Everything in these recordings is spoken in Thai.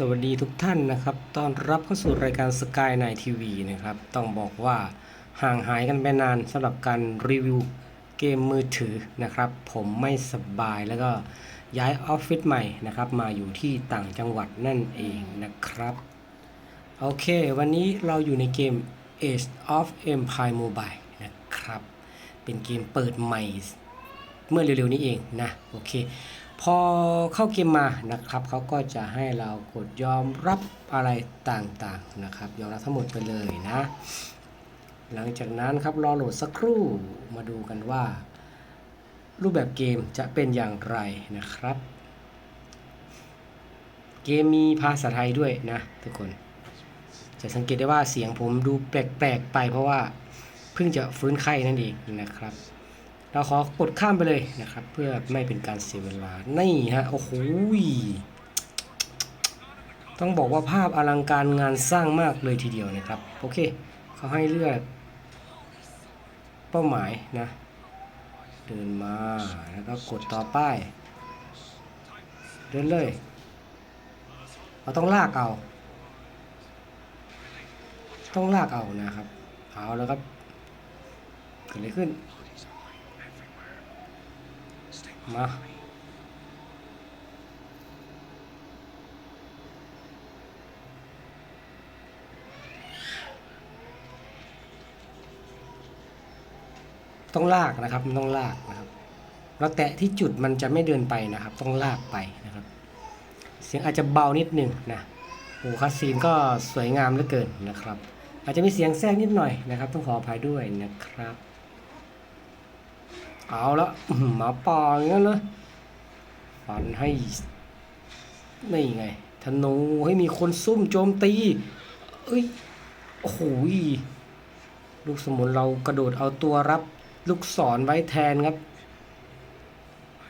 สวัสดีทุกท่านนะครับต้อนรับเข้าสู่รายการสกายไนทีวีนะครับ ต้องบอกว่าห่างหายกันไปนานสำหรับการรีวิวเกมมือถือนะครับ ผมไม่สบายแล้วก็ย้ายออฟฟิศใหม่นะครับ มาอยู่ที่ต่างจังหวัดนั่นเองนะครับ โอเค วันนี้เราอยู่ในเกม Age of Empire Mobile นะครับ เป็นเกมเปิดใหม่เมื่อเร็วๆนี้เองนะ โอเค พอเข้าเกมมานะครับเขาก็จะให้เรากดยอมรับอะไรต่างๆนะครับ ยอมรับทั้งหมดไปเลยนะ หลังจากนั้นครับรอโหลดสักครู่มาดูกันว่า รูปแบบเกมจะเป็นอย่างไรนะครับ เกมมีภาษาไทยด้วยนะทุกคน จะสังเกตได้ว่าเสียงผมดูแปลกๆไปเพราะว่าเพิ่งจะฟื้นไข้นั่นเองนะครับ เราขอกดข้ามไปเลยนะครับ เพื่อไม่เป็นการเสียเวลา นี่ฮะ โอ้โห ต้องบอกว่าภาพอลังการงานสร้างมากเลยทีเดียวนะครับ โอเค เขาให้เลือกเป้าหมายนะ เดินมา แล้วก็กดต่อไปเดินเลย เราต้องลากเอา ต้องลากเอานะครับ เอาแล้วครับ เกิดอะไรขึ้น มาต้องลากนะครับมันต้องลากนะครับ เราแตะที่จุดมันจะไม่เดินไปนะครับ ต้องลากไปนะครับ เสียงอาจจะเบานิดหนึ่งนะโอ้คัสซีนก็สวยงามเหลือเกินนะครับ อาจจะมีเสียงแทรกนิดหน่อยนะครับ ต้องขออภัยด้วยนะครับ เอาละหมาป่าอย่างนั้นเลยฟันให้นี่ไงธนูให้มีคนซุ่มโจมตี เอ้ยโอ้โหลูกสมุนเรากระโดดเอาตัวรับลูกศรไว้แทนครับ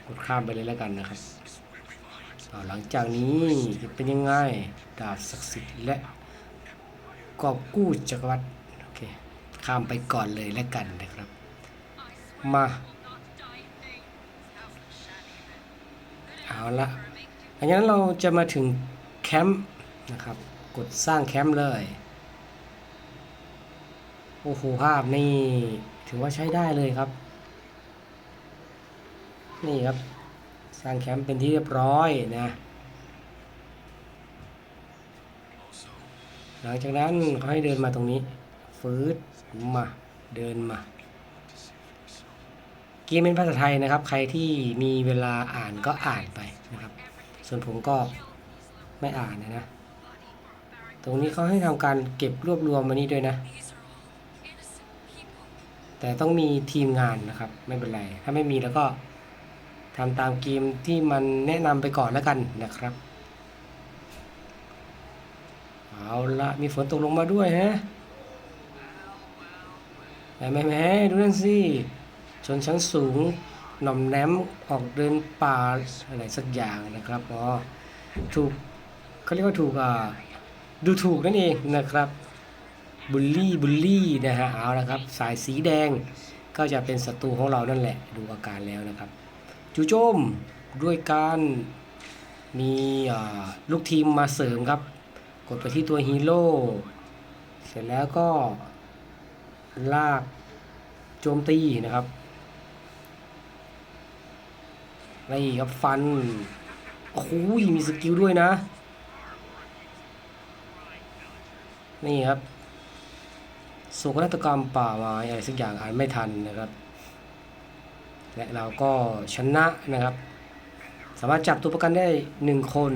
กดข้ามไปเลยแล้วกันนะครับเอหลังจากนี้จะเป็นยังไงดาบศักดิ์สิทธิ์และกอบกู้จักรวรรดิโอเคข้ามไปก่อนเลยแล้วกันนะครับ มา เอาละอันนั้นเราจะมาถึงแคมป์นะครับ กดสร้างแคมป์เลย โอ้โหภาพนี่ถือว่าใช้ได้เลยครับ นี่ครับ สร้างแคมป์เป็นที่เรียบร้อยนะ หลังจากนั้นเขาให้เดินมาตรงนี้ ฟืดมา เดินมา เกมเป็นภาษาไทยนะครับ ใครที่มีเวลาอ่านก็อ่านไปนะครับ ส่วนผมก็ไม่อ่านนะนะ ตรงนี้เขาให้ทำการเก็บรวบรวมมานี่ด้วยนะ แต่ต้องมีทีมงานนะครับ ไม่เป็นไร ถ้าไม่มีแล้วก็ทำตามเกมที่มันแนะนำไปก่อนแล้วกันนะครับ เอาละมีฝนตกลงมาด้วยฮะแหม่แหม่แหม่ดูนั่นสิ ชนชั้นสูงหน่อมแนมออกเดินป่าอะไรสักอย่างนะครับอ๋อถูกเขาเรียกว่าถูกอ่าดูถูกนั่นเองนะครับบูลลี่บูลลี่นะฮะเอาละครับ สายสีแดงก็จะเป็นศัตรูของเรานั่นแหละดูอาการแล้วนะครับ จู่โจมด้วยการมีลูกทีมมาเสริมครับ กดไปที่ตัวฮีโร่เสร็จแล้วก็ลากโจมตีนะครับ นี่ครับฟันโอ้โหมีสกิลด้วยนะ นี่ครับโศกนาฏกรรมป่าไม้อะไรสักอย่างอ่านไม่ทันนะครับ และเราก็ชนะนะครับ สามารถจับตัวประกันได้หนึ่งคน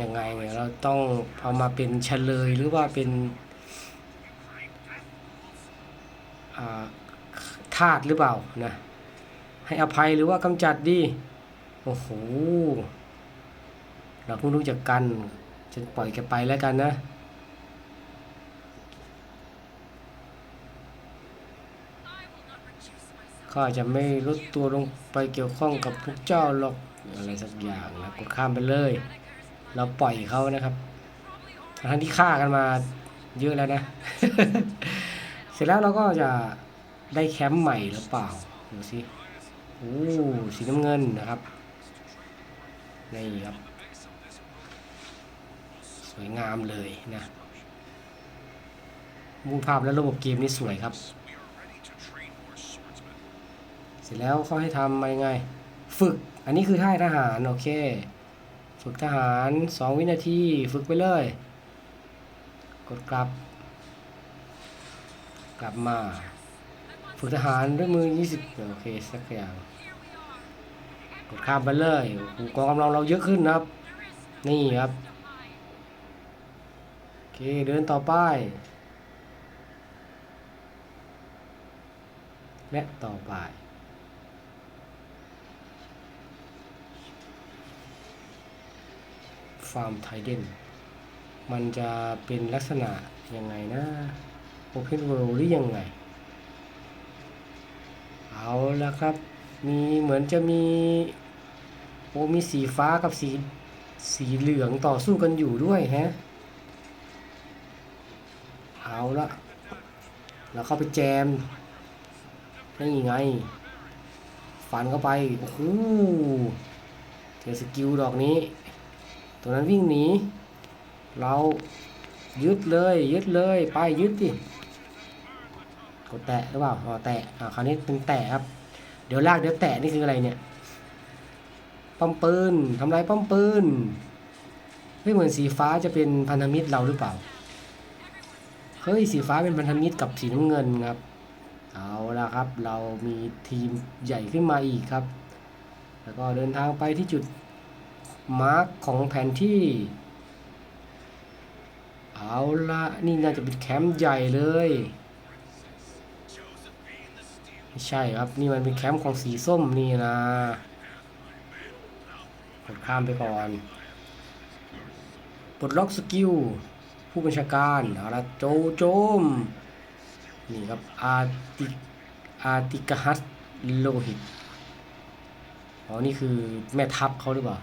ยังไงเนี่ยเราต้องเอามาเป็นเฉลยหรือว่าเป็นอ่าทาสหรือเปล่านะ ให้อภัยหรือว่ากำจัดดี โอ้โห เราเพิ่งรู้จักกัน ฉันปล่อยแกไปแล้วกันนะ ข้าจะไม่ลดตัวลงไปเกี่ยวข้องกับพวกเจ้าหรอก อะไรสักอย่างนะกดข้ามไปเลย เราปล่อยเขานะครับทั้งที่ฆ่ากันมาเยอะแล้วนะ เสร็จแล้วเราก็จะได้แคมป์ใหม่หรือเปล่า ดูสิ โอ้สีน้ำเงินนะครับนี่ครับ สวยงามเลยนะมูลภาพและระบบเกมนี่สวยครับ เสร็จแล้วเขาให้ทำมายังไง ฝึก อันนี้คือท่ายทหาร โอเค ฝึกทหาร 2 วินาที ฝึกไปเลย กดกลับ กลับมา ฝึกทหารด้วยมือ 20 โอเค สักอย่าง กดข้ามไปเลยกองกำลังเราเยอะขึ้นนะครับ นี่ครับ โอเค เดินต่อไป และต่อไปฟาร์มไทเดนมันจะเป็นลักษณะยังไงนะ Open World หรือยังไง เอาละครับ มีเหมือนจะมีโอ้มีสีฟ้ากับสีสีเหลืองต่อสู้กันอยู่ด้วยฮะเอาละแล้วเข้าไปแจมนี่ไงฟันเข้าไป โอ้โหเจอสกิลดอกนี้ ตัวนั้นวิ่งหนี เรายึดเลย ยึดเลย ไปยึดดิ กดแตะหรือเปล่าอ๋อแตะอ่าคราวนี้เป็นแตะครับ เดี๋ยวลากเดี๋ยวแตะนี่คืออะไรเนี่ยป้อมปืนทำลายป้อมปืนเฮ้ยเหมือนสีฟ้าจะเป็นพันธมิตรเราหรือเปล่า เฮ้ยสีฟ้าเป็นพันธมิตรกับสีน้ำเงินครับ เอาละครับ เรามีทีมใหญ่ขึ้นมาอีกครับ แล้วก็เดินทางไปที่จุดมาร์กของแผนที่ เอาละนี่น่าจะเป็นแคมป์ใหญ่เลย ไม่ใช่ครับ นี่มันเป็นแคมป์ของสีส้มนี่นะกดข้ามไปก่อนปลดล็อกสกิลผู้บัญชาการอาละโจโจม นี่ครับอาติอาติกฮัสโลหิตอ๋อนี่คือแม่ทัพเขาหรือเปล่า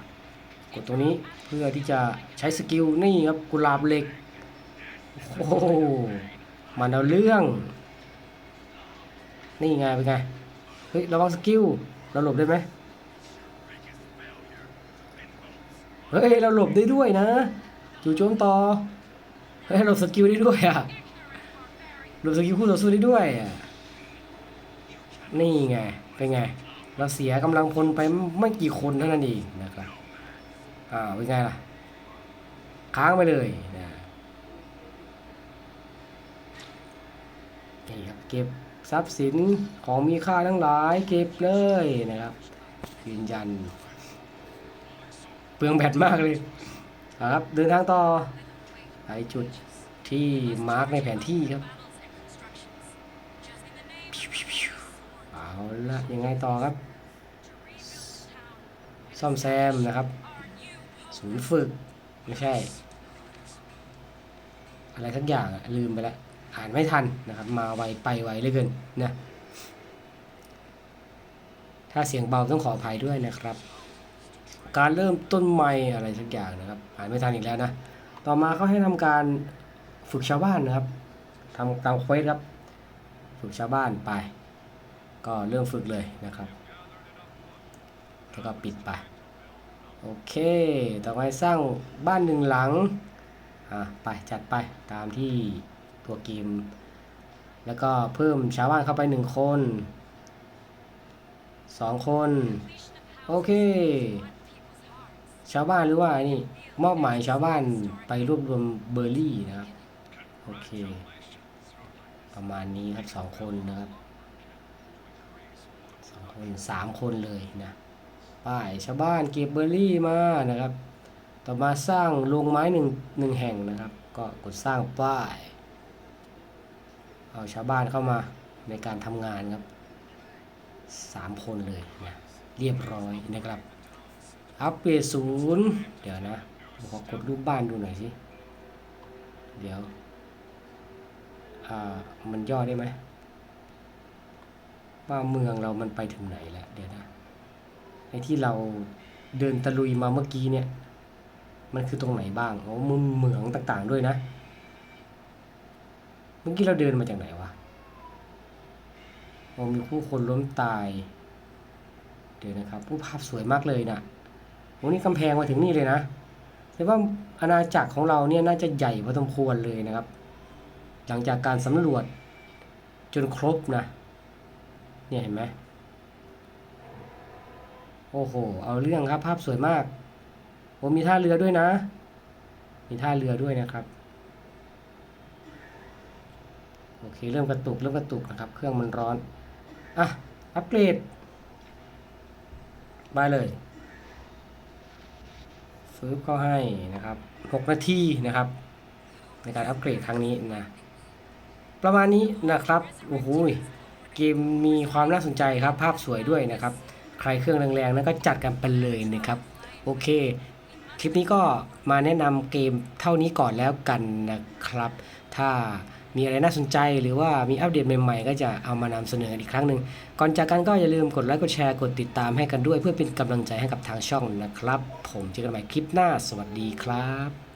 กดตรงนี้เพื่อที่จะใช้สกิลนี่ครับกุลาบเหล็ก โอ้มันเอาเรื่อง นี่ไงเป็นไง เฮ้ยระวังสกิล เราหลบได้ไหมเฮ้ย เราหลบได้ด้วยนะจู่โจมต่อ เฮ้ยหลบสกิลได้ด้วยอะ หลบสกิลคู่ต่อสู้ได้ด้วยอะ นี่ไง เป็นไง เราเสียกำลังพลไปไม่กี่คนเท่านั้นเองนะครับ อ่า เป็นไงล่ะ ค้างไปเลยนะนี่ครับเก็บ ทรัพย์สินของมีค่าทั้งหลายเก็บเลยนะครับ ยืนยัน เปลืองแบตมากเลยครับเดินทางต่อไปจุดที่มาร์กในแผนที่ครับเอาละยังไงต่อครับ ซ่อมแซมนะครับ ศูนย์ฝึก ไม่ใช่ อะไรทักอย่างลืมไปแล้ว อ่านไม่ทันนะครับ มาไวไปไวเลือเกินนะถ้าเสียงเบาต้องขออภัยด้วยนะครับ การเริ่มต้นใหม่อะไรสักอย่างนะครับ อ่านไม่ทันอีกแล้วนะ ต่อมาเขาให้ทำการฝึกชาวบ้านนะครับทำตามเควสครับ ฝึกชาวบ้านไป ก็เริ่มฝึกเลยนะครับ แล้วก็ปิดไป โอเค ต่อไปสร้างบ้านหนึ่งหลัง อะไปจัดไปตามที่ ตัวเกม แล้วก็เพิ่มชาวบ้านเข้าไปหนึ่งคนสองคน โอเค ชาวบ้านหรือว่านี่มอบหมายชาวบ้านไปรวบรวมเบอร์รี่นะครับ โอเค ประมาณนี้ครับสองคนนะครับสองคนสามคนเลยนะป้ายชาวบ้านเก็บเบอร์รี่มานะครับ ต่อมาสร้างโรงไม้หนึ่งหนึ่งแห่งนะครับ ก็กดสร้างป้าย เอาชาวบ้านเข้ามาในการทำงานครับสามคนเลยนะเรียบร้อยนะครับ อัปเกรศูนย์เดี๋ยวนะขอกดรูปบ้านดูหน่อยสิ เดี๋ยว อ่า มันย่อได้ไหมว่าเมืองเรามันไปถึงไหนแล้วเดี๋ยวนะไอ้ที่เราเดินตะลุยมาเมื่อกี้เนี่ย มันคือตรงไหนบ้างโอ้มุมเหมืองต่างๆด้วยนะ เมื่อกี้เราเดินมาจากไหนวะโอ้มีผู้คนล้มตาย เดี๋ยวนะครับ ผู้ภาพสวยมากเลยนะโอ้นี่กำแพงมาถึงนี่เลยนะแสแต่ว่าอาณาจักรของเราเนี่ยน่าจะใหญ่พอสมควรเลยนะครับ หลังจากการสำรวจจนครบนะ เนี่ยเห็นไหมโอ้โห เอาเรื่องครับ ภาพสวยมากโอ้มีท่าเรือด้วยนะ มีท่าเรือด้วยนะครับ โอเคเริ่มกระตุกเริ่มกระตุกนะครับ เครื่องมันร้อนอะอัปเกรดไปเลยฟืบเข้าให้นะครับ 6 นาทีนะครับ ในการอัปเกรดครั้งนี้นะ ประมาณนี้นะครับ โอ้โหเกมมีความน่าสนใจครับ ภาพสวยด้วยนะครับ ใครเครื่องแรงๆนั้นก็จัดกันไปเลยนะครับ โอเค คลิปนี้ก็มาแนะนำเกมเท่านี้ก่อนแล้วกันนะครับ ถ้า มีอะไรน่าสนใจหรือว่ามีอัปเดตใหม่ๆ ก็จะเอามานำเสนออีกครั้งหนึ่งก่อนจากกันก็อย่าลืมกดไลค์กดแชร์กดติดตามให้กันด้วย เพื่อเป็นกำลังใจให้กับทางช่องนะครับ ผมเจอกันใหม่คลิปหน้า สวัสดีครับ